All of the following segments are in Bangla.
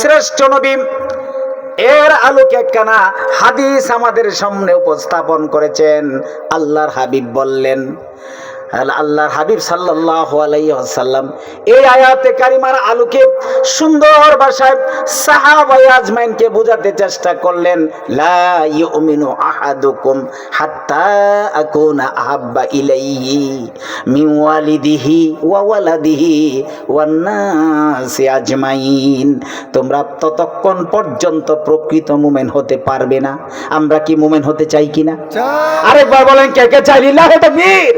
শ্রেষ্ঠ নবী। এর আলোকে একখানা হাদিস আমাদের সামনে উপস্থাপন করেছেন। আল্লাহর হাবিব বললেন আল্লাহর হাবিব সাল্লাহ আলাইসাল্লাম এই আয়াতে কারিমার আলোকে সুন্দর ভাষায় সাহাবাই আজমাইনকে বোঝাতে চেষ্টা করলেন লা ইউমিনু আহাদুকুম হাত্তা আকুনা আহাব্বা ইলাইহি মিন ওয়ালিদিহি ওয়া ওয়ালাদিহি ওয়ান নাসি আজমাইন। তোমরা ততক্ষণ পর্যন্ত প্রকৃত মুমেন হতে পারবে না। আমরা কি মুমেন হতে চাই কিনা? আরেকবার বলেন কে কে চাই? লিল্লাহে তাকবীর!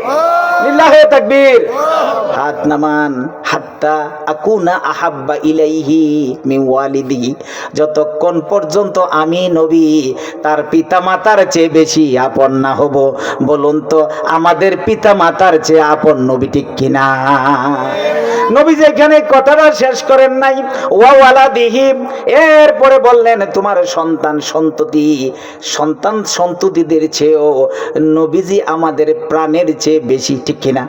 হাত নামান, হাত্তা আকুনা আহাব্বা ইলাইহি মিন ওয়ালিদিহি যতক্ষণ পর্যন্ত আমি নবী, তার পিতা মাতার চেয়ে বেশি আপন না হব। বলুন তো, আমাদের পিতা মাতার চেয়ে আপন নবী ঠিক কিনা? নবী যেখানে কথাটা শেষ করেন নাই ওয়াওয়ালা দিহিম এরপরে বললেন, তোমার সন্তান সন্ততি, সন্তান সন্ততিদের চেয়েও নবীজি আমাদের প্রাণের চেয়ে বেশি ঠিক কিনা?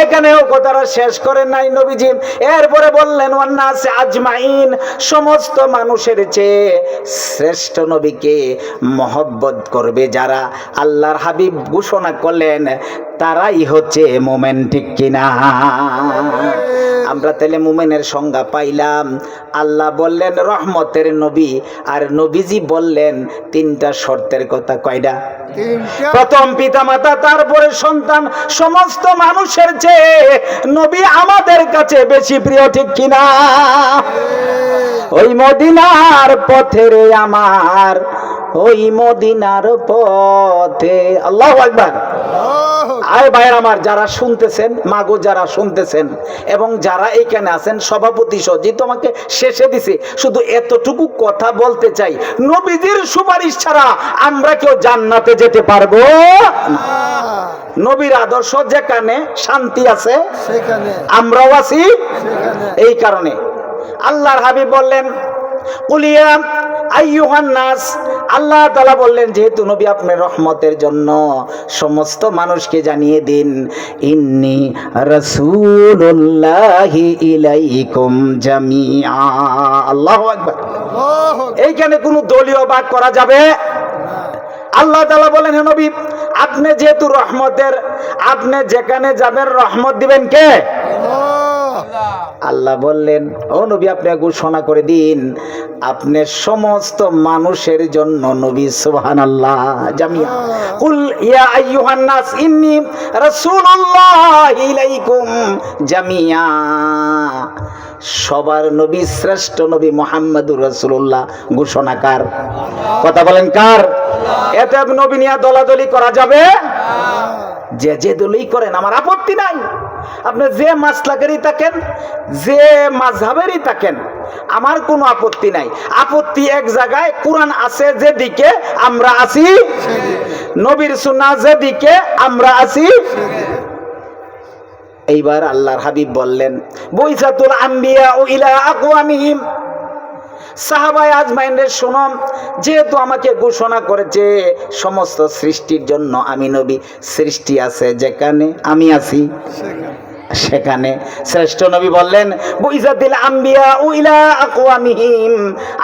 এখানেও কথাটা শেষ করেন নাই নবীজি। এরপরে বললেন, ওয়ান্নাস আজমাইন, সমস্ত মানুষের চেয়ে শ্রেষ্ঠ নবীকে মহব্বত করবে যারা আল্লাহর হাবিব ঘোষণা করলেন তারাই হচ্ছে মোমেন ঠিক কিনা? আমরা তাহলে মুমেনের সংজ্ঞা পাইলাম। আল্লাহ বললেন রহমতের নবী। আর নবীজি বললেন তিনটা শর্তের কথা কয়টা? প্রথম পিতা মাতা তারপরে সন্তান সমস্ত মানুষের চেয়ে নবী আমাদের কাছে বেশি প্রিয় ঠিক কিনা? ওই মদিনার পথে রে আমার ওই মদিনার পথে। আল্লাহ একবার আরে ভাইয়ের আমার যারা শুনতেছেন মাগো যারা শুনতেছেন এবং যারা এইখানে আছেন সভাপতি সজি তোমাকে শেষে দিছে শুধু এতটুকু কথা বলতে চাই। নবীজির সুপারিশ ছাড়া আমরা কেউ জান্নাতে যেতে পারব? নবীর আদর্শ যেখানে শান্তি আছে সেখানে। আমরাও আছি এই কারণে। আল্লাহর হাবিব বললেন কুলিয়া নাস, আল্লাহ তাআলা বললেন, যেহেতু নবী আপনার রহমতের জন্য সমস্ত মানুষকে জানিয়ে দিন, ইন্নি রাসূলুল্লাহি ইলাইকুম জামিআ। আল্লাহু আকবার। এইখানে কোনো দলীয় বাক করা যাবে? আল্লাহ তালা বলেন, হে নবী, আপনি যেহেতু রহমতের, আপনি যেখানে যাবেন রহমত দিবেন কে? আল্লাহ বললেন, ও নবী, আপনি ঘোষণা করে দিন, আপনি সমস্ত মানুষের জন্য নবী সুবহান আল্লাহ জামিয়া। কুল, ইয়া আইয়ুহান নাস ইন্নি রাসূলুল্লাহ ইলাইকুম, জামিয়া। সবার নবী, শ্রেষ্ঠ নবী মোহাম্মদুর রাসূলুল্লাহ ঘোষণাকার কথা বলেন কার? এতে নবী নিয়ে দলাদলি করা যাবে? যে যে দলই করেন, আমার আপত্তি নাই। আপনি যে মাসলাকেরই থাকেন, যে মাঝহাবেরই থাকেন, আমার কোনো আপত্তি নাই। আপত্তি এক জায়গায়, কোরআন আছে যেদিকে আমরা আছি। নবীর সুন্নাহ যেদিকে আমরা আছি। এইবার আল্লাহর হাবিব বললেন বৈসাতুল আম্বিয়া ও ইলা আকওয়ামিহিম। সাহাবাই আজমাইনের শোনম যেহেতু আমাকে ঘোষণা করেছে, সমস্ত সৃষ্টির জন্য আমি নবী, সৃষ্টি আছে যেখানে আমি আছি। সেখানে শ্রেষ্ঠ নবী বললেন বইজাতিল আম্বিয়া উইলা আকওয়ামিহিম।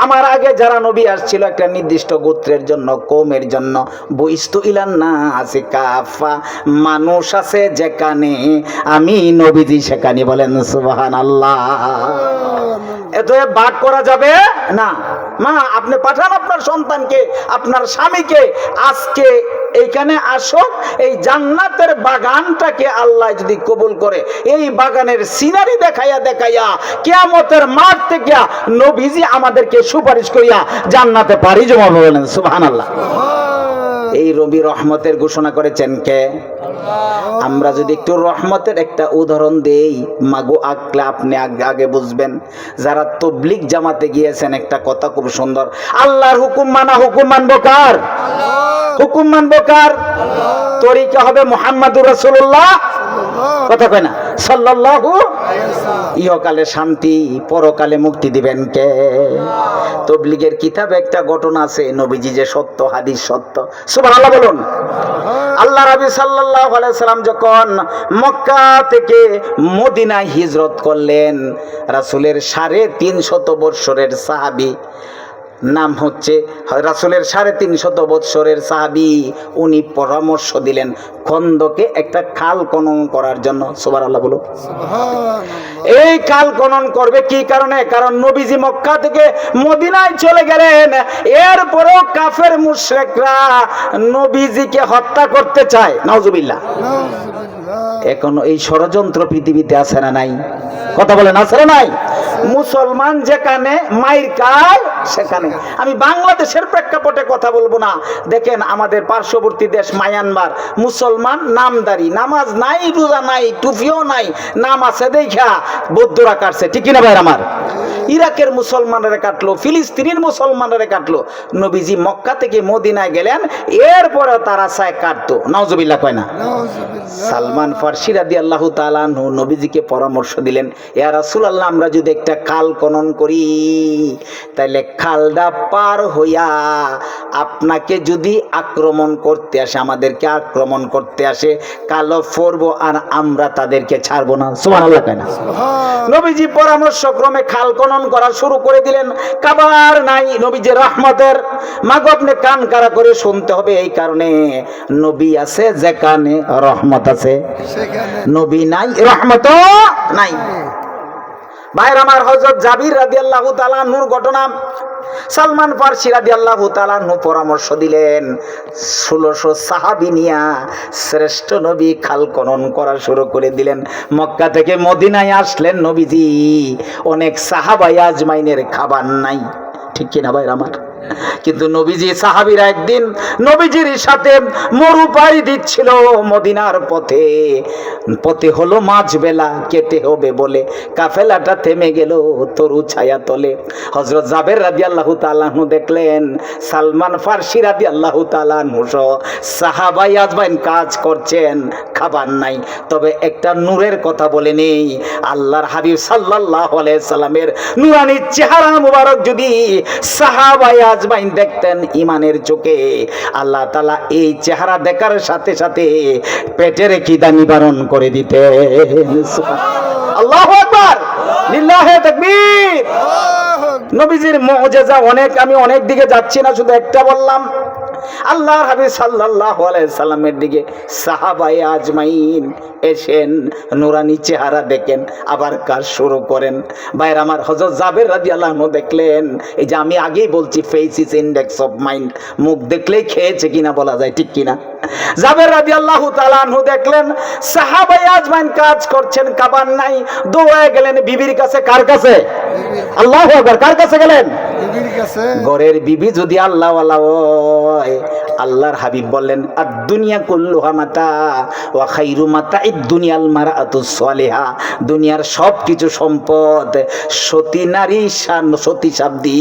আমার আগে যারা নবী আসছিল একটা নির্দিষ্ট গোত্রের জন্য কৌমের জন্য। বইস্তু ইলান না আছে কাফা। মানুষ আছে যেখানে আমি নবীজি সেখানে বলেন সুবহান আল্লাহ এত বাদ করা যাবে না। মা আপনি পাঠান আপনার সন্তানকে আপনার স্বামীকে। আজকে এইখানে আসো এই জান্নাতের বাগানটাকে আল্লাহ যদি কবুল করে এই বাগানের সিনারি দেখাইয়া দেখাইয়া কেয়ামতের মাঠ থেকে নবীজি আমাদেরকে সুপারিশ করিয়া জান্নাতে পারি জমা বলেন সুবহান আল্লাহ। এই রবি রহমতের ঘোষণা করেছেন কে? আমরা যদি একটু রহমতের একটা উদাহরণ দেই মাগো আকলে আপনি আগে বুঝবেন যারা তবলিক জামাতে গিয়েছেন একটা কথা খুব সুন্দর আল্লাহর হুকুম মানা হুকুম মানবো কার? হুকুম মানবো কার? তরিকা হবে মোহাম্মদুর রাসূলুল্লাহ। কথা কয় না? সাল্লাল্লাহু ইহকালে শান্তি, পরকালে মুক্তি দিবেন কে? তবলিগের কিতাবে একটা ঘটনা আছে, নবীজি যে সত্য, হাদিস সত্য। সুবহানাল্লাহ বলুন। আল্লাহ রাবি সাল্লাহ সাল্লাম যখন মক্কা থেকে মদিনায় হিজরত করলেন, রাসূলের সাড়ে তিন শত সাহাবি নাম হচ্ছে রাসূলের সাড়ে তিন শত বৎসরের সাহাবি। উনি পরামর্শ দিলেন খন্দকে একটা খাল খনন করার জন্য। সুবার আল্লাহ বলুন এই খাল খনন করবে কি কারণে? কারণ নবীজি মক্কা থেকে মদিনায় চলে গেলেন। এরপরেও কাফের মুশরিকরা নবীজিকে হত্যা করতে চায়। নাউজুবিল্লাহ। এখন এই ষড়যন্ত্র পৃথিবীতে আছে না নাই? কথা বলেন আছে না নাই? মুসলমান যেখানে মাইর খায় সেখানে। আমি বাংলাদেশের প্রেক্ষাপটে কথা বলব না। দেখেন আমাদের পার্শ্ববর্তী দেশ মায়ানমার। মুসলমান নামদারি। নামাজ নাই রোজা নাই টুপিও নাই নাম আছে দেখা বৌদ্ধরা কাটছে। ঠিক কিনা ভাই আমার? ইরাকের মুসলমানরা কাটলো ফিলিস্তিনের মুসলমানরা কাটলো। নবীজি মক্কা থেকে মদিনায় গেলেন এরপরে তারা চায় কাটতো। নওজবিল্লা কয় না? নাউজুবিল্লাহ। সালমান ফার্সি রাদি আল্লাহ তালানহু নবীজিকে পরামর্শ দিলেন ইয়া রাসূল আল্লাহ আমরা যদি একটা খাল খনন করি তাহলে খালদা পার হইয়া আপনাকে যদি আক্রমণ করতে আসে আমাদেরকে আক্রমণ করতে আসে কালো পরবো আর আমরা তাদেরকে ছাড়বো না। সুবহানাল্লাহ কেন সুবহান। নবীজি পরামর্শ ক্রমে খাল খনন করা শুরু করে দিলেন। কাবার নাই নবীজি রহমতের মাগো আপনি কান কারা করে শুনতে হবে এই কারণে নবী আছে যেখানে রহমত আছে। নবী নাই রহমত নাই। ভাইর আমার হজরত জাবির রাদি আল্লাহ নূর ঘটনা, সালমান ফার্সি রাদি আল্লাহ তালানহু পরামর্শ দিলেন, ষোলোশো সাহাবি নিয়া শ্রেষ্ঠ নবী খাল খনন করা শুরু করে দিলেন। মক্কা থেকে মদিনায় আসলেন নবীজি, অনেক সাহাবাই আজমাইনের খাবার নাই। ঠিক কিনা ভাই আমার? কিন্তু নবীজি সাহাবিরা একদিন নবীজির সাথে মরু পাড়ি দিচ্ছিল মদিনার পথে। পথে হলো মাঝ বেলা কেটে হবে বলে। কাফেলাটা থেমে গেল তরু ছায়া তলে। হজরত জাবের রাজি আল্লাহ তালাহু দেখলেন, সালমান ফার্সি রাজি আল্লাহ তালাহু সহ সাহাবাই আজমাইন কাজ করছেন, খাবার নাই। তবে একটা নূরের কথা বলে নেই, আল্লাহর হাবিব সাল্লাহ সাল্লামের নুরানি চেহারা মুবারক যদি সাহাবাই আজমাইন দেখতেন ইমানের চোখে। আল্লাহ তালা এই চেহারা দেখার সাথে সাথে পেটের দা নিবারণ করে দিতে আল্লাহ আকবার। লিল্লাহে তাকবীর। নবীজির মুজিজা অনেক আমি অনেক দিকে যাচ্ছি না শুধু একটা বললাম। আল্লাহ হাবিব সাল্লাল্লাহু আলাইহি সাল্লামের দিকে সাহাবাই আজমাইন এসেন, নুরানি চেহারা দেখেন, আবার কাজ শুরু করেন। ভাইয়ের আমার হযরত জাবের রাদিয়াল্লাহু আনহু দেখলেন, এই যে আমি আগেই বলছি face is index of mind মুখ দেখলেই খেয়েছে কিনা বলা যায়, ঠিক কিনা? জাবের রাদিয়াল্লাহু আল্লাহ আনহু দেখলেন, সাহাবায়ে আজমাইন কাজ করছেন, কাবার নাই দৌড়ে গেলেন, বিবির কাছে কার কাছে? আল্লাহু কার কাছে গেলেন? ঘরের বিবি যদি আল্লাহ আল্লাহর হাবিব বললেন আর দুনিয়া কল্লুহা মাতা ও খাইরু মাতা এই দুনিয়াল মারা মারাতু সালিহা। দুনিয়ার সব কিছু সম্পদ, সতী নারী সতী শাব্দি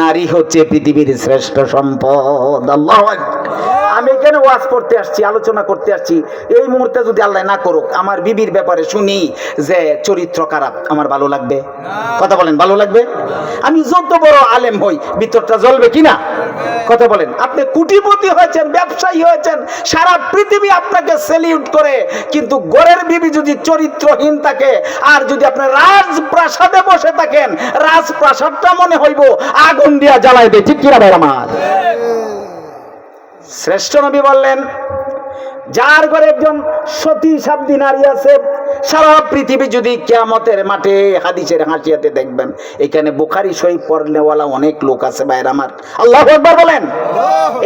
নারী হচ্ছে পৃথিবীর শ্রেষ্ঠ সম্পদ। আল্লাহ আমি এখানে ওয়াজ করতে আসছি, আলোচনা করতে আসছি? এই মুহূর্তে যদি আল্লাহ না করুক, আমার বিবির ব্যাপারে শুনি যে চরিত্র খারাপ। আমার ভালো লাগবে? কথা বলেন, ভালো লাগবে? আমি যত বড় আলেম হই, ভিতরটা জ্বলবে কিনা? কথা বলেন, আপনি কুটিপতি হয়েছেন, ব্যবসায়ী হয়েছেন, সারা পৃথিবী আপনাকে সেলিউট করে, কিন্তু গড়ের বিবি যদি চরিত্রহীন থাকে, আর যদি আপনি রাজপ্রাসাদে বসে থাকেন, রাজপ্রাসাদটা মনে হইব আগুন দিয়া জ্বালাইবে, ঠিক কিনা ভাই আমার? শ্রেষ্ঠ নবী বললেন যার ঘরে একজন সতী সাবদি নারী আছে সারা পৃথিবী যদি কেয়ামতের মাঠে হাদিসের হাসিয়াতে দেখবেন এখানে বুখারি সই পড়নেওয়ালা অনেক লোক আছে বাইরে আমার। আল্লাহ একবার বলেন।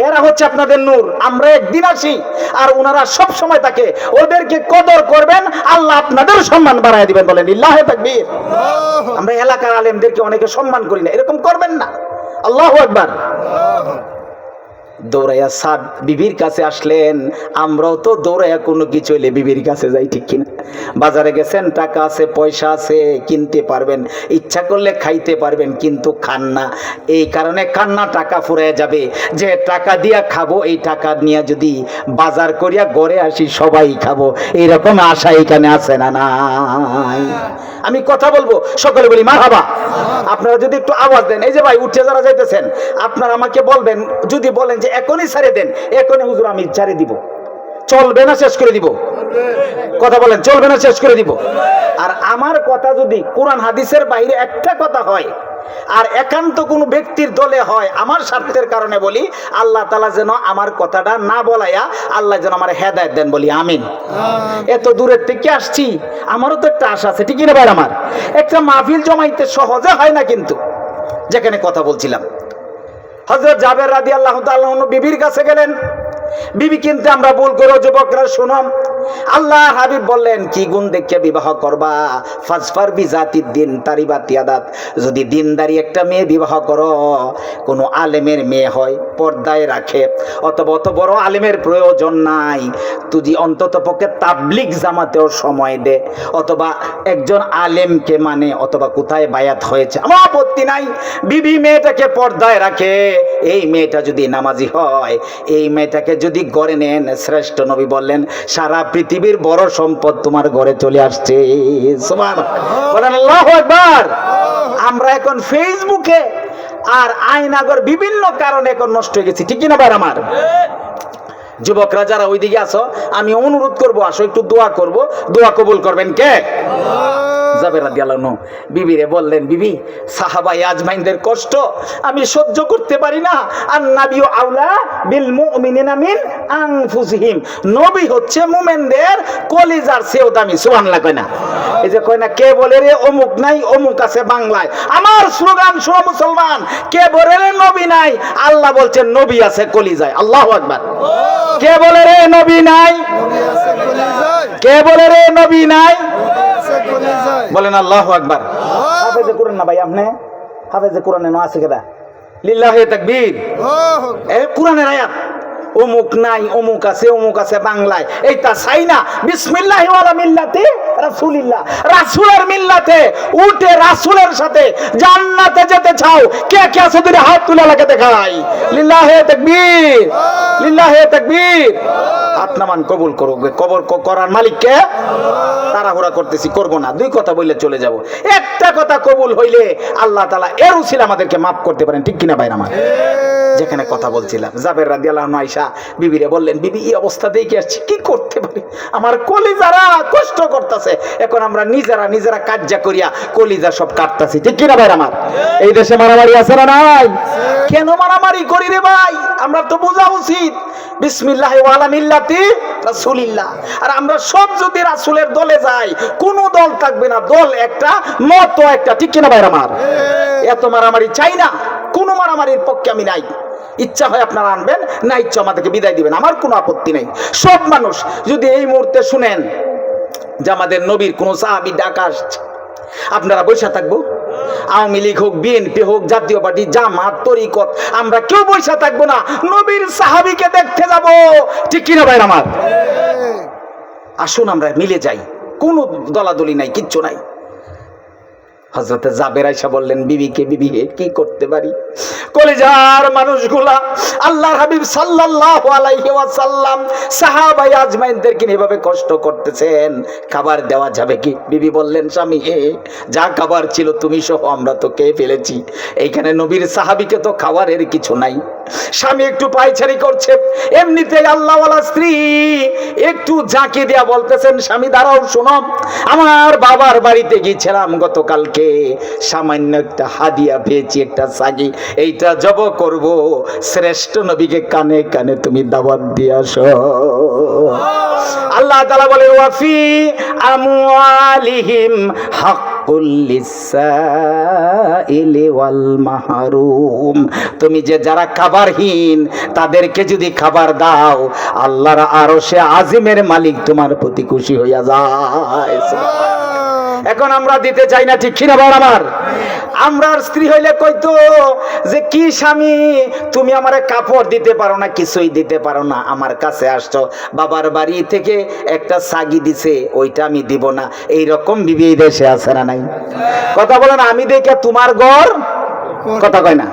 এরা হচ্ছে আপনাদের নূর। আমরা একদিন আসি আর ওনারা সব সময় থাকে ওদেরকে কদর করবেন আল্লাহ আপনাদের সম্মান বাড়ায় দিবেন বলেন। ইল্লাহ তাকবীর। আমরা এলাকার আলেমদেরকে অনেকে সম্মান করি না। এরকম করবেন না। আল্লাহ একবার দৌড়াইয়া সাদ বিবির কাছে আসলেন, আমরাও তো দৌড়াইয়া কোনো কিছু হইলে বিবির কাছে যাই, ঠিক কিনা? বাজারে গেছেন, টাকা আছে, পয়সা আছে, কিনতে পারবেন, ইচ্ছা করলে খাইতে পারবেন, কিন্তু খান না। এই কারণে কান্না টাকা ফুরাই যাবে। যে টাকা দিয়া খাব, এই টাকা নিয়ে যদি বাজার করিয়া গড়ে আসি, সবাই খাব। এইরকম আশা এখানে আছে না নাই? আমি কথা বলব, সকলে বলি মা হাবা আপনারা যদি একটু আওয়াজ দেন, এই যে ভাই, উঠে যারা যাইতেছেন, আপনারা আমাকে বলবেন, যদি বলেন যে এখনই ছাড়ে দেন, এখনই হুজুর আমি ছাড়ে দিব। চলবে না, শেষ করে দিব। কথা বলেন, চলবে না, শেষ করে দিব। আর আমার কথা যদি কোরআন হাদিসের বাইরে একটা কথা হয়, আর একান্ত কোনো ব্যক্তির দলে হয়, আমার স্বার্থের কারণে বলি, আল্লাহ তালা যেন আমার কথাটা না বলাইয়া আল্লাহ যেন আমার হেদায়ত দেন বলি, আমিন। এত দূরের থেকে আসছি, আমারও তো একটা আশা আছে, ঠিকই না ভাই আমার? একটা মাহফিল জমাইতে সহজে হয় না কিন্তু, যেখানে কথা বলছিলাম। হজরত জাবের রাদি আল্লাহ বিবির কাছে গেলেন। বিবি কিন্তু আমরা ভুল করো যুবকরা শুনম আল্লাহ হাবিব বললেন, কি গুণ দেখে বিবাহ করবা? ফাজফার বিজাতির দিন তারিবা তিয়াদাত যদি দিনদারি একটা মেয়ে বিবাহ করো, কোনো আলেমের মেয়ে হয়, পর্দায় রাখে। অথবা অত বড় আলেমের প্রয়োজন নাই। তুই অন্তত পক্ষে তাবলিক জামাতেও সময় দে। অথবা একজন আলেমকে মানে অথবা কোথায় বায়াত হয়েছে, আমার আপত্তি নাই। বিবি মেয়েটাকে পর্দায় রাখে। এই মেয়েটা যদি নামাজি হয়, এই মেয়েটাকে যদি গড়ে নেন, শ্রেষ্ঠ নবী বললেন, সারা পৃথিবীর বড় সম্পদ তোমার ঘরে চলে আসছে। আমরা এখন ফেসবুকে আর আইনাগর বিভিন্ন কারণে এখন নষ্ট হয়ে গেছি। ঠিক না ভাই আমার? যুবকরা, যারা ওইদিকে আসো আমি অনুরোধ করব, আসো, একটু দোয়া করব। দোয়া কবুল করবেন কে? জাবের রাদিয়াল্লাহু বিবিরে বললেন বিবি সাহাবাই আজমাইনদের কষ্ট আমি সহ্য করতে পারি না। আর নাবিও আউলা বিল মুমিনিনা মিন আনফুসিহিম। নবী হচ্ছে মুমিনদের কলিজার চেয়েও দামি সুবহানাল্লাহ কয় না? এই যে কয় না কে বলে রে অমুক নাই অমুক আছে বাংলায়। আমার স্লোগান শো মুসলমান কে বলে রে নবী নাই? আল্লাহ বলছেন নবী আছে কলিজায় আল্লাহু আকবার। কে বলে রে নবী নাই? নবী আছে কলিজায়। কে বলে রে নবী নাই? বলেন আল্লাহু আকবার। হাফেজে কোরআন না ভাই আপনি? হাফেজে কোরআনে ন আছে কেদা লিল্লাহে তাকবীর। এ কোরআনের আয়াত অমুক নাই অমুক আছে অমুক আছে বাংলায়। এইটা চাই না। বিসমিল্লাহ ওয়ালা মিল্লাতে রাসূলিল্লাহ। রাসূলের মিল্লাতে উঠে রাসূলের সাথে জান্নাতে যেতে চাও। কে কে আছে হাত তুলে লাগে দেখাই। লিল্লাহে তাকবীর। লিল্লাহে তাকবীর। হাত নামান কবুল করো কবর করার মালিককে তাড়াহুড়া করতেছি, করব না। দুই কথা বললে চলে যাব। একটা কথা কবুল হইলে আল্লাহ তালা এর ছিল আমাদেরকে মাফ করতে পারেন, ঠিক কিনা ভাইরা আমার? যেখানে কথা বলছিলাম। জাবের রাদি আল্লাহ আয়সা বিবিরে বললেন, বিবি, এই অবস্থা দেখে আসছি কি করতে পারি? আমার কলিজারা কষ্ট করতেছে। এখন আমরা নিজেরা নিজেরা কাজ্জা করিয়া কলিজা সব কাটতাছি। ঠিক কিনা ভাই আমার? এই দেশে মারামারি আছে না নাই? কেন মারামারি করি রে ভাই? আমরা তো বোঝা উচিত। বিসমিল্লাহ ওয়ালা মিল্লাতি রাসূলিল্লাহ। আর আমরা সব যদি রাসূলের দলে যাই, কোন দল থাকবে না। দল একটা, মত একটা। ঠিক কিনা ভাই আমার? এত মারামারি চাই না। কোনো মারামারির পক্ষে আমি নাই। ইচ্ছা হয় আপনারা আনবেন, না ইচ্ছা আমাদেরকে বিদায় দিবেন, আমার কোনো আপত্তি নেই। সব মানুষ যদি এই মুহূর্তে শুনেন যে আমাদের নবীর কোনো সাহাবি ডাকা আসছে, আপনারা বসে থাকব। আওয়ামী লীগ হোক, বিএনপি হোক, জাতীয় পার্টি, জামাত, তরিকত, আমরা কেউ বসে থাকব না, নবীর সাহাবিকে দেখতে যাব। ঠিক কিনা ভাই আমার? আসুন আমরা মিলে যাই, কোনো দলাদলি নাই, কিচ্ছু নাই। হজরতে জাবের আয়সা বললেন বিবিকে বিবি হে কি করতে পারি? কলেজার মানুষগুলা আল্লাহ হাবিব সাল্লাল্লাহু আলাইহি ওয়াসাল্লাম সাহাবাই আজমাইনদেরকে এভাবে কষ্ট করতেছেন। খাবার দেওয়া যাবে কি? বিবি বললেন, স্বামী হে যা খাবার ছিল তুমি সহ আমরা তো খেয়ে ফেলেছি। এইখানে নবীর সাহাবিকে তো খাবারের কিছু নাই। স্বামী একটু পায়চারি করছে। এমনিতে আল্লাহওয়ালা স্ত্রী একটু ঝাঁকি দিয়া বলতেছেন, স্বামী, দাঁড়াও, শোনো। আমার বাবার বাড়িতে গিয়েছিলাম গতকালকে। সামান্য একটা হাদিয়া পেয়েছি, একটা সাগি এইটা জব করব। শ্রেষ্ঠ নবীকে কানে কানে তুমি দাওয়াত দিয়ে আসো। আল্লাহ তালা বলে, ওয়াফি আমওয়ালিহিম ওয়াল মাহরুম। তুমি যে যারা খাবারহীন, তাদেরকে যদি খাবার দাও, আল্লাহর আরও সে আজিমের মালিক তোমার প্রতি খুশি হইয়া যায়। এখন আমরা দিতে চাই না, ঠিক কিনা বল আমার? আমরার স্ত্রী হইলে কইতো যে কি স্বামী? তুমি আমারে কাপড় দিতে পারো না, কিছুই দিতে পারো না। আমার কাছে আসছো, বাবার বাড়ি থেকে একটা সাগি দিছে, ওইটা আমি দিব না। এই রকম বিবি দেশে আছে না নাই? কথা বলেন আমি দেখে তোমার ঘর কথা কয় না।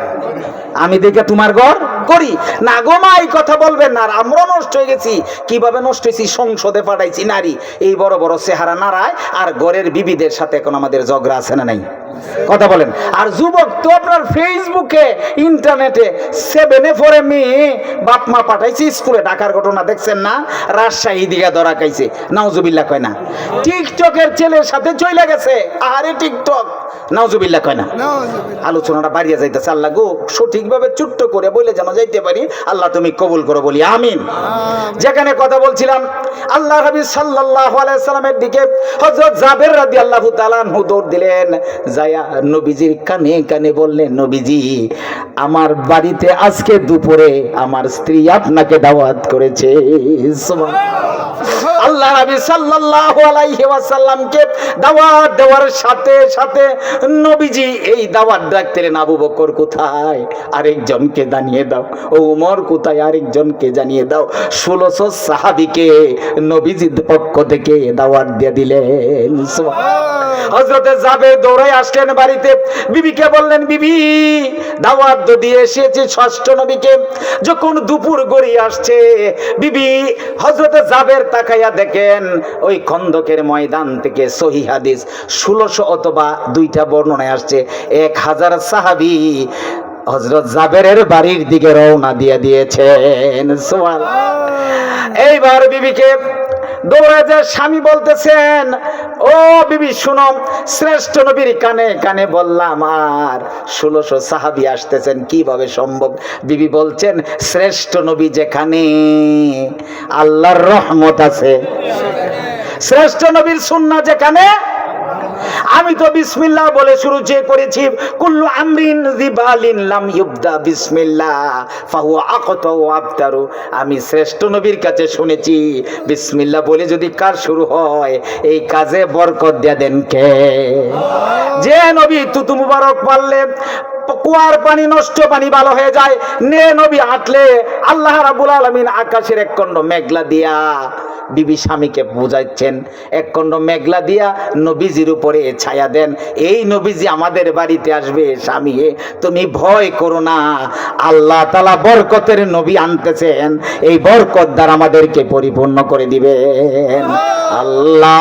আমি দেখে তোমার ঘর করি। না গো মা, এই কথা বলবেন না। আমরা নষ্ট হয়ে গেছি। কীভাবে নষ্ট হয়েছি? সংসদে পাঠাইছি নারী। এই বড় বড় চেহারা নাড়ায় আর ঘরের বিবিদের সাথে এখন আমাদের ঝগড়া আছে না নাই? কথা বলেন। আর যুবক তো আপনার ফেসবুকে ইন্টারনেটে সেভেনে ফোরে মেয়ে বাপ মা পাঠাইছে স্কুলে ডাকার ঘটনা দেখছেন না? রাজশাহী দিকে ধরা খাইছে। নাউজুবিল্লাহ কয় না। টিকটকের ছেলের সাথে চলে গেছে। আরে টিকটক। নাউজুবিল্লাহ কয় না। আলোচনাটা বাড়িয়ে যাইতেছে আল্লাহ গো সঠিকভাবে ছোট্ট করে বলে যেন যাইতে পারি আল্লাহ তুমি কবুল করো বলি আমিন। যেখানে কথা বলছিলাম আল্লাহ নবী সাল্লাল্লাহু আলাইহি সাল্লামের দিকে হযরত জাবের রাদিয়াল্লাহু তাআলা আনহু দৌড় দিলেন। যায়া নবীজির কানে কানে বললেন, নবীজি, আমার বাড়িতে আজকে দুপুরে আমার স্ত্রী আপনাকে দাওয়াত করেছে। আল্লাহ নবী সাল্লাল্লাহু আলাইহি ওয়াসাল্লামকে দাওয়াত দেওয়ার সাথে সাথে নবীজি এই দাওয়াত ডাকতেন, আবু বকর কোথায়? আরেকজনকে জানিয়ে দাও। ও উমর কোথায়? আরেকজনকে জানিয়ে দাও। ষোলোশো সাহাবিকে নবীজির পক্ষ থেকে দাওয়াত দিয়ে দিলেন। হজরতে যাবে দৌড়াই আসলেন বাড়িতে। বিবিকে বললেন, বিবি, দাওয়াত দিয়ে এসেছি ষষ্ঠ নবীকে। যখন দুপুর গড়িয়ে আসছে, বিবি হজরতে জাবের তাকাইয়া দেখেন, ওই খন্দকের ময়দান থেকে সহি হাদিস ষোলোশো অথবা দুইটা বর্ণনায় আসছে। এক হাজার সাহাবি হজরত জাবেরের বাড়ির দিকে রওনা দিয়ে দিয়েছেন। সোয়াল এইবার বিবিকে দৌড়ে যে স্বামী বলতেছেন, ও বিবি, শুনো, শ্রেষ্ঠ নবীর কানে কানে বললাম, আর ষোলোশো সাহাবি আসতেছেন, কীভাবে সম্ভব? বিবি বলছেন, শ্রেষ্ঠ নবী যেখানে, আল্লাহর রহমত আছে। শ্রেষ্ঠ নবীর সুন্না যেখানে আমি তো বিসমিল্লাহ বলে শুরু যে করেছি, কুল্লু আমরিন জিবালিন লাম ইউবদা বিসমিল্লাহ ফাহু আকত আবতারু। আমি শ্রেষ্ঠ নবীর কাছে শুনেছি, বিসমিল্লাহ বলে যদি কার শুরু হয়, এই কাজে বরকত দেয়া দেন কে? যে নবী তুতু মুবারক পারলে কুয়ার পানি, নষ্ট পানি ভালো হয়ে যায়। নে নবী হাঁটলে আল্লাহ রাবুল আলমিন আকাশের এক খণ্ড মেঘলা দিয়া বিবি স্বামীকে বুঝাচ্ছেন এক খণ্ড মেঘলা দিয়া নবীজির উপরে ছায়া দেন, এই নবীজি আমাদের বাড়িতে আসবে স্বামী তুমি ভয় করো না। আল্লাহ তালা বরকতের নবী আনতেছেন, এই বরকত দ্বারা আমাদেরকে পরিপূর্ণ করে দিবেন। আল্লাহ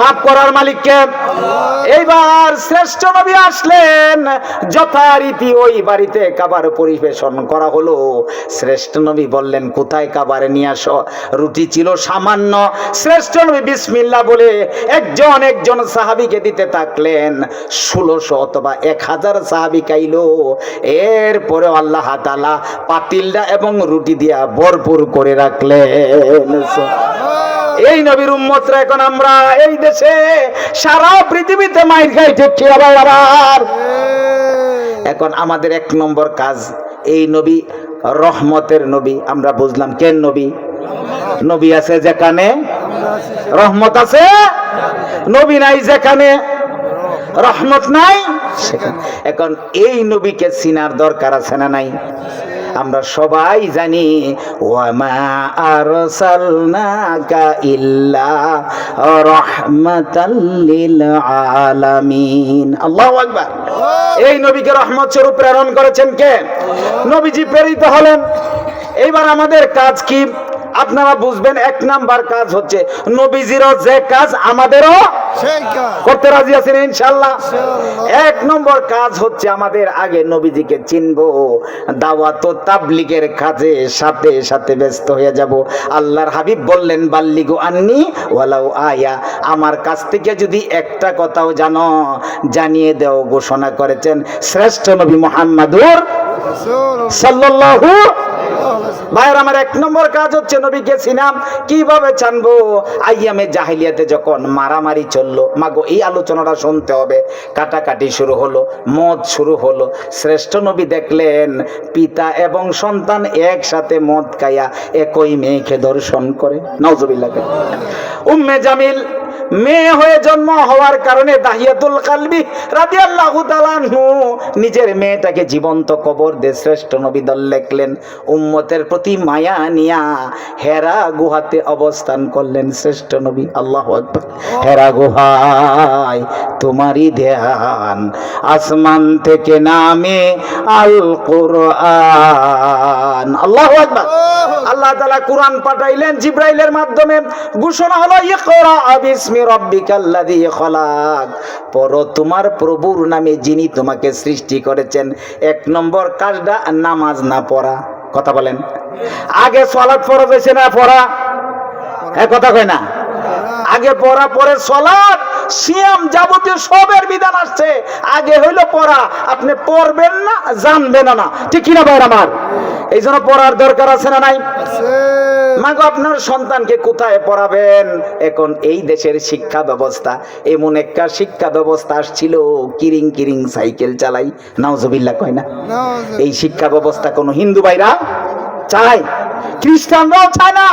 মাফ করার মালিককে। এইবার শ্রেষ্ঠ নবী আসলেন, যথারীতি ওই বাড়িতে কাবার পরিবেশন করা হলো। শ্রেষ্ঠ নবী বললেন, কোথায় কাবারে নিয়ে আসো? রুটি ছিল সামান্য। শ্রেষ্ঠ নবী বিসমিল্লা বলে একজন একজন সাহাবিকে দিতে থাকলেন। ষোলোশো অথবা এক হাজার সাহাবি খাইলো। এরপরে আল্লাহ তালা পাতিলটা এবং রুটি দিয়া ভরপুর করে রাখলেন। এই নবীর উম্মতরা এখন আমরা এই দেশে সারা পৃথিবীতে মাইর খাই ঠিক কি আবার? আবার এখন আমাদের এক নম্বর কাজ এই নবী রহমতের নবী আমরা বুঝলাম কেন নবী? নবী আছে যেখানে? রহমত আছে? নবী নাই যেখানে? রহমত। নাই সেখানে। এখন এই নবীকে চিনার দরকার আছে না নাই? আমরা সবাই জানি আলামিন। এই নবীকে রহমত স্বরূপ প্রেরণ করেছেন কে? নবীজি প্রেরিত হলেন। এইবার আমাদের কাজ কি? আপনারা বুঝবেন এক নাম্বার কাজ হচ্ছে নবীজিরও যে কাজ আমাদেরও সেই কাজ। করতে রাজি আছেন ইনশাল্লাহ ইনশাআল্লাহ। এক নম্বর কাজ হচ্ছে আমাদের আগে নবীজিকে চিনবো। দাওয়াত ও তাবলিগের কাজে সাথে সাথে ব্যস্ত হয়ে যাব। আল্লাহর হাবিব বললেন বাল্লিগু আন্নি ওয়ালাউ আয়া। আমার কাছ থেকে যদি একটা কথাও জানো জানিয়ে দেও ঘোষণা করেছেন শ্রেষ্ঠ নবী মোহাম্মদুর রাসূলুল্লাহ। সাল্লাল্লাহু ভাইয়ের আমার এক নম্বর কাজ হচ্ছে নবীকে চিনাম কীভাবে জানব আইয়ামে জাহিলিয়াতে যখন মারামারি চলল, মাগো, এই আলোচনাটা শুনতে হবে। কাটাকাটি শুরু হলো, মদ শুরু হলো। শ্রেষ্ঠ নবী দেখলেন, পিতা এবং সন্তান একসাথে মদ খাইয়া একই মেয়েকে দর্শন করে। নজবিল্লাহ উম্মে জামিল মেয়ে হয়ে জন্ম হওয়ার কারণে দাহিয়াতুল কালবি রাদিয়াল্লাহু তাআলাহু নিজের মেয়েটাকে জীবন্ত কবর শ্রেষ্ঠ নবী দল লেখলেন। উম্মতের প্রতি মায়া নিয়া হেরা গুহাতে অবস্থান করলেন শ্রেষ্ঠ নবী। আল্লাহু হেরা গুহায় তোমারই ধ্যান। আসমান থেকে নামে আল কোরআন আল্লাহু আকবার। আল্লাহ তাআলা কোরআন পাঠাইলেন জিব্রাইলের মাধ্যমে। ঘোষণা হলো বিসমি পড়ো তোমার প্রভুর নামে যিনি তোমাকে সৃষ্টি করেছেন, এক নম্বর কাজটা নামাজ না পড়া। কথা বলেন। আগে সলাৎ ফরজ হয়েছে না পড়া? হ্যাঁ কথা কয় না। আগে পড়া, পরে সলাৎ। সিয়াম যাবতীয় সবের বিধান আসছে। আগে হইল পড়া। আপনি পড়বেন না জানবেন না। ঠিক কিনা ভাই আমার? এই জন্য পড়ার দরকার আছে না নাই? মাগো আপনার সন্তানকে কোথায় পড়াবেন? এখন এই দেশের শিক্ষা ব্যবস্থা এমন একটা শিক্ষা ব্যবস্থা আসছিল কিরিং কিরিং সাইকেল চালাই নাউজুবিল্লাহ কয় না? এই শিক্ষা ব্যবস্থা কোন হিন্দু ভাইরা চায়? খ্রিস্টানরাও চায় না।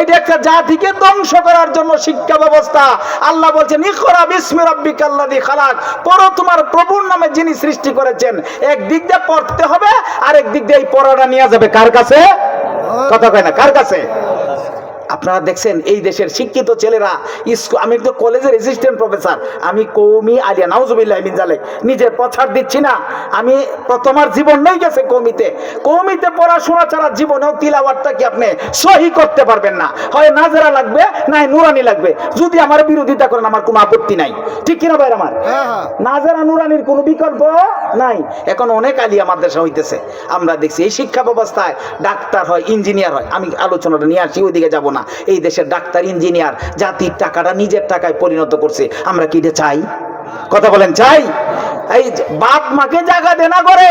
এটা একটা জাতিকে ধ্বংস করার জন্য শিক্ষা ব্যবস্থা। আল্লাহ বলছেন ইকরা বিসমি খালাক। পড়ো তোমার প্রভুর নামে যিনি সৃষ্টি করেছেন। এক দিক দিয়ে পড়তে হবে আর এক দিক দিয়ে এই পড়াটা নিয়ে যাবে। কার কাছে? কথা কয় না কার কাছে? আপনারা দেখছেন এই দেশের শিক্ষিত ছেলেরা স্কুল আমি তো কলেজের অ্যাসিস্ট্যান্ট প্রফেসর আমি কৌমি আলিয়া নাউজুবিল্লাহ মিন জালেক। নিজের প্রচার দিচ্ছি না। আমি প্রথমার জীবন নেই গেছে কৌমিতে। কৌমিতে পড়াশোনা ছাড়া জীবনেও তিলাওয়াতটা কি আপনি সহি করতে পারবেন না? হয় নাজেরা লাগবে না হয় নুরানি লাগবে। যদি আমার বিরোধিতা করেন আমার কোনো আপত্তি নাই। ঠিক কিনা ভাই আমার? নাজারা নুরানির কোনো বিকল্প নাই। এখন অনেক আলিয়া মাদ্রাসা হইতেছে। আমরা দেখছি এই শিক্ষা ব্যবস্থায় ডাক্তার হয় ইঞ্জিনিয়ার হয়। আমি আলোচনাটা নিয়ে আসি ওইদিকে যাব না। এই দেশের ডাক্তার, ইঞ্জিনিয়ার, জাতির টাকাটা নিজের টাকায় পরিণত করছে। আমরা কি এটা চাই? কথা বলেন, চাই? এই বাপ মাকে জায়গা দেনা করে।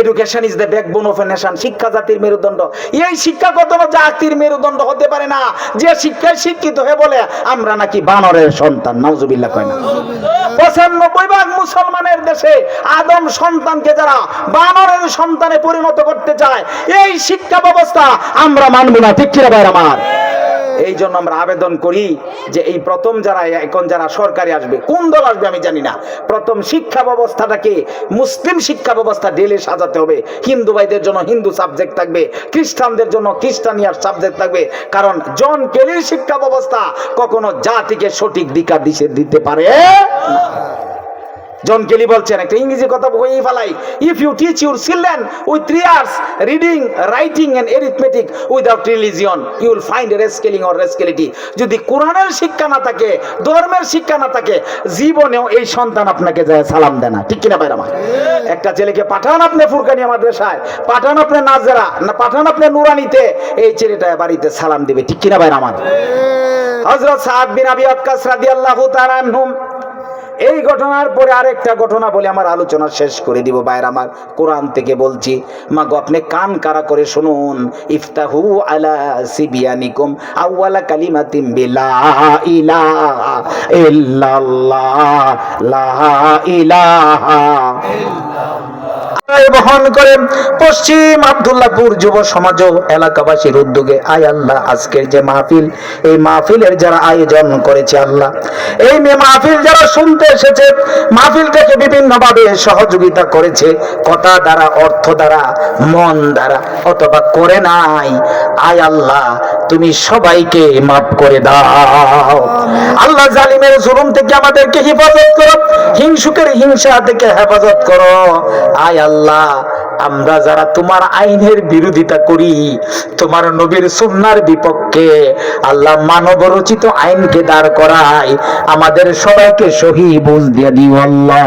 Education is the backbone of a nation শিক্ষা জাতির মেরুদণ্ড। এই শিক্ষা কখনো জাতির মেরুদণ্ড হতে পারে না। যে শিক্ষায় শিক্ষিত হয়ে বলে, আমরা নাকি বানরের সন্তান। নাউজুবিল্লাহ কয় না। পঁচানব্বই ভাগ মুসলমানের দেশে আদম সন্তানকে যারা বানরের সন্তানে পরিণত করতে চায়, এই শিক্ষা ব্যবস্থা আমরা মানব না। ঠিক কিনা ভাই আমার? এই জন্য আমরা আবেদন করি যে এই প্রথম যারা, এখন যারা সরকারি আসবে, কোন দল আসবে আমি জানি না। প্রথম শিক্ষা ব্যবস্থাটাকে মুসলিম শিক্ষা ব্যবস্থা ডেলে সাজাতে হবে। হিন্দু ভাইদের জন্য হিন্দু সাবজেক্ট থাকবে, খ্রিস্টানদের জন্য খ্রিস্টানিয়ার সাবজেক্ট থাকবে। কারণ জন কেলির শিক্ষা ব্যবস্থা কখনো জাতিকে সঠিক দিকা দিশে দিতে পারে? না। জন কেলি বলছেন, একটা ইংরেজি কথা বই ফেলাই। If you teach your children with three years reading writing and arithmetic without religion you will find rascaling or rascality যদি কোরআনের শিক্ষা না থাকে, ধর্মের শিক্ষা না থাকে, জীবনেও এই সন্তান আপনাকে যায় সালাম দেয় না। ঠিক কিনা ভাই আমার? একটা ছেলেকে পাঠান আপনি ফুরকানিয়া মাদ্রাসায়, পাঠান আপনি নাজেরা, না পাঠান আপনি নুরানিতে, এই ছেলেটা বাড়িতে সালাম দিবে। ঠিক কিনা ভাই আমার? হজরত সাদ বিন আবি ওয়াক্কাস রাদিয়াল্লাহু তাআলা আনহুম এই ঘটনার পরে আরেকটা ঘটনা বলে আমার আলোচনা শেষ করে দিব বাইরে আমার কোরআন থেকে বলছি, মা গো, আপনি কান কারা করে শুনুন? ইফতাহু আলা সিবিয়ানিকুম আউয়ালা কালিমাতিম বিলা ইলাহা ইল্লাল্লাহ, লা ইলাহা বহন করে পশ্চিম আব্দুল্লাহপুর যুব সমাজ এলাকাবাসীর উদ্যোগে আয় আল্লাহ আজকের যে মাহফিল, এই মাহফিলের যারা আয়োজন করেছে আল্লাহ। এই মাহফিল যারা শুনতে এসেছে মাহফিলটাকে বিভিন্ন ভাবে সহযোগিতা করেছে, কথা দ্বারা, অর্থ দ্বারা, মন দ্বারা, অথবা করে নাই। আয় আল্লাহ, তুমি সবাইকে মাফ করে দাও। আল্লাহ জালিমের জুলুম থেকে আমাদেরকে হেফাজত করো, হিংসুকের হিংসা থেকে হেফাজত করো। আয় আল্লাহ আমরা যারা তোমার আইনের বিরোধিতা করি তোমার নবীর সুন্নার বিপক্ষে আল্লাহ মানব রচিত আইনকে দাঁড় করাই আমাদের সবাইকে সহি বুঝ দিয়ে দিও আল্লাহ।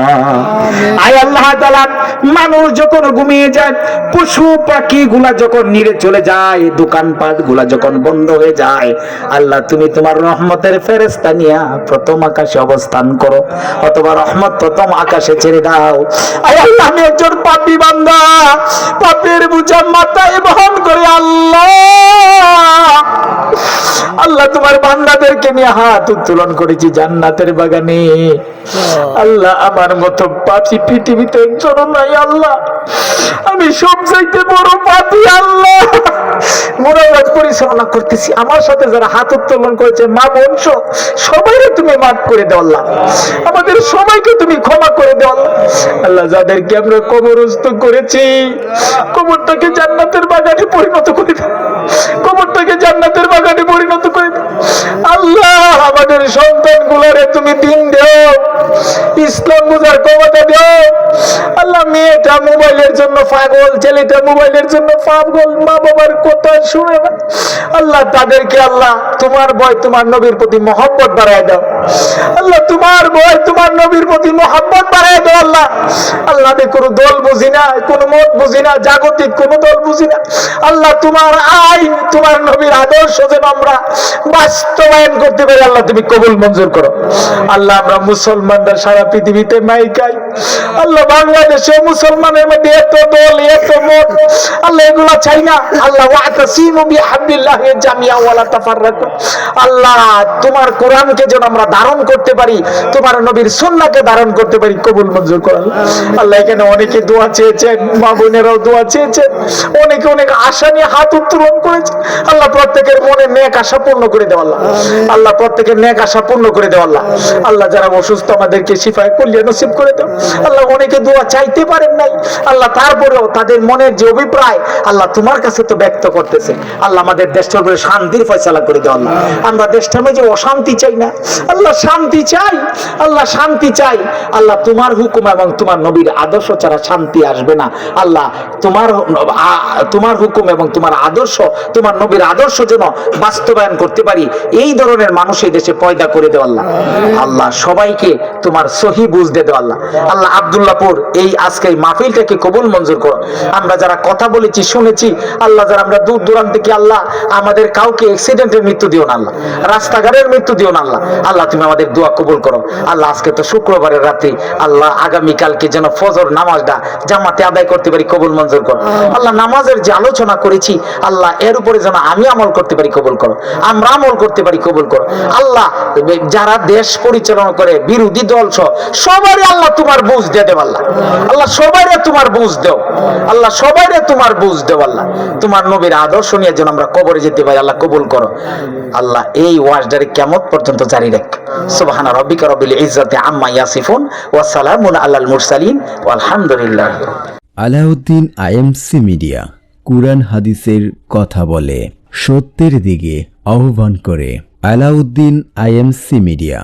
আয় আল্লাহ তাআলা মানুষ যখন ঘুমিয়ে যায় পশু পাখি গুলা যখন নিরে চলে যায় দোকানপাটগুলা যখন বন্ধ হয়ে যায় আল্লাহ তুমি তোমার রহমতের ফেরেস্তা নিয়া প্রথম আকাশে অবস্থান করো অথবা রহমত প্রথম আকাশে ছেড়ে দাও। আয় আল্লাহ আমি একজন পাপি বান্দা পাপের বোঝা মাথায় বহন করে আল্লাহ। আল্লাহ তোমার বান্দাদেরকে নিয়ে হাত উত্তোলন করেছি জান্নাতের বাগানে। আল্লাহ। আমার মতো পাপি পৃথিবীতে একজন নাই আল্লাহ। আমি সব চাইতে বড় পাপি আল্লাহ। মোরাবাদ পরিচালনা করতেছি। আমার সাথে যারা হাত উত্তোলন করেছে মা বংশ সবাইকে তুমি মাফ করে দাও আল্লাহ। আমাদের সবাইকে তুমি ক্ষমা করে দাও আল্লাহ। যাদেরকে আমরা কবরস্থ করেছি। কবরটাকে জান্নাতের বাগানে পরিণত করে কবরটাকে জান্নাতের বাগানে পরিণত করে আল্লাহ, আমাদের সন্তান গুলারে তুমি দিন দেও। ইসলাম বুঝার কবাটা দেও। মেয়েটা মোবাইলের জন্য পাগল, ছেলেটা মোবাইলের জন্য পাগল। মা বাবার কথা শুনে না। আল্লাহ তাদেরকে, আল্লাহ তোমার তোমার নবীর প্রতি মহব্বত দাও। আল্লাহ তোমার তোমার নবীর প্রতি মহব্বত দাও, আল্লাহ। আল্লাহ কোনো দল বুঝি না, কোনো মত বুঝি না, জাগতিক কোনো দল বুঝি না। আল্লাহ তোমার আইন, তোমার নবীর আদর্শ যেন আমরা বাস্তবায়ন করতে পারি, আল্লাহ তুমি কবুল মঞ্জুর করো। আল্লাহ আমরা মুসলমানরা সারা পৃথিবীতে মাইকাই। আল্লাহ বাংলাদেশে মুসলমানের মধ্যে এত দল এত মত আল্লাহ এগুলা চাই না। আল্লাহ ওয়াতাসিমু বিহাবলিল্লাহ জামিয়া ওয়ালা তাফাররাকু। আল্লাহ তোমার কোরআনকে যেন আমরা ধারণ করতে পারি তোমার নবীর সুন্নাহকে ধারণ করতে পারি কবুল মঞ্জুর আল্লাহ এখানে অনেকে দোয়া চেয়েছেন মা বোনেরাও দোয়া চেয়েছেন অনেকে অনেক আশা নিয়ে হাত উত্তোলন করেছে আল্লাহ প্রত্যেকের মনে নেক আশা পূর্ণ করে দেওয়া আল্লাহ। আল্লাহ প্রত্যেকের নেক আশা পূর্ণ করে দেওয়া আল্লাহ। আল্লাহ যারা অসুস্থ আমাদেরকে শিফায় কল্যাণ নসিব করে দাও। আল্লাহ অনেকে দোয়া চাইতে পারেন নাই। আল্লাহ তারপরেও তাদের মনের যে অভিপ্রায়, আল্লাহ তোমার কাছে তো ব্যক্ত করতেছে। আল্লাহ আমাদের দেশটার উপরে শান্তির ফয়সালা করে দেওয়া আল্লাহ। আমরা দেশটার মধ্যে অশান্তি চাই না, আল্লাহ শান্তি চাই, আল্লাহ শান্তি চাই। আল্লাহ তোমার হুকুম এবং তোমার নবীর আদর্শ ছাড়া শান্তি আসবে না। আল্লাহ তোমার তোমার হুকুম এবং তোমার আদর্শ, তোমার নবীর আদর্শ যেন বাস্তবায়ন করতে পারি, এই ধরনের মানুষ এই দেশে পয়দা করে দেওয়া আল্লাহ। সবাইকে তোমার সহি বুঝতে দেওয়া আল্লাহ আব্দুল্লাহপুর এই আজকে এই মাহফিলটাকে কবুল মঞ্জুর করো। আমরা যারা কথা বলেছি, শুনেছি, আল্লাহ যারা আমরা দূর দূরান্ত থেকে আল্লাহ, আমাদের কাউকে অ্যাক্সিডেন্টের মৃত্যু দিও না আল্লাহ, রাস্তাঘাটের মৃত্যু দিও না আল্লাহ। আল্লাহ, তুমি আমাদের দোয়া কবুল করো। আল্লাহ, আজকে তো শুক্রবারের রাত্রি আল্লাহ আগামীকালকে যেন ফজর নামাজটা জামাতে আদায় করতে পারি, কবুল মঞ্জুর করো। আল্লাহ, নামাজের যে আলোচনা করেছি, আল্লাহ, এর উপরে যেন আমি আমল করতে পারি, কবুল করো। আমরা আমল করতে পারি, কবুল করো। আল্লাহ, যারা দেশ পরিচালনা করে, বিরোধী দল সহ সবারই আল্লাহ তোমার বুঝ দিয়ে দেব আল্লাহ সবাইরে তোমার বুঝ দেও। আল্লাহ সবাইরে তোমার বুঝ দেও আল্লাহ। তোমার নবীর আদর্শ নিয়ে যেন আমরা কবরে যেতে পারি, আল্লাহ কবুল করো। আল্লাহ এই ওয়াজদারে কেমন পর্যন্ত জারি রাখ। সুবহানা রব্বিকা রব্বিল ইজ্জাতি আম্মা ইয়াসিফুন ওয়া সালামুন আলাল মুরসালিন আলহামদুলিল্লাহ আলাউদ্দিন আইএমসি মিডিয়া, কুরআন হাদিসের কথা বলে সত্যের দিকে আহ্বান করে আলাউদ্দিন আইএমসি মিডিয়া।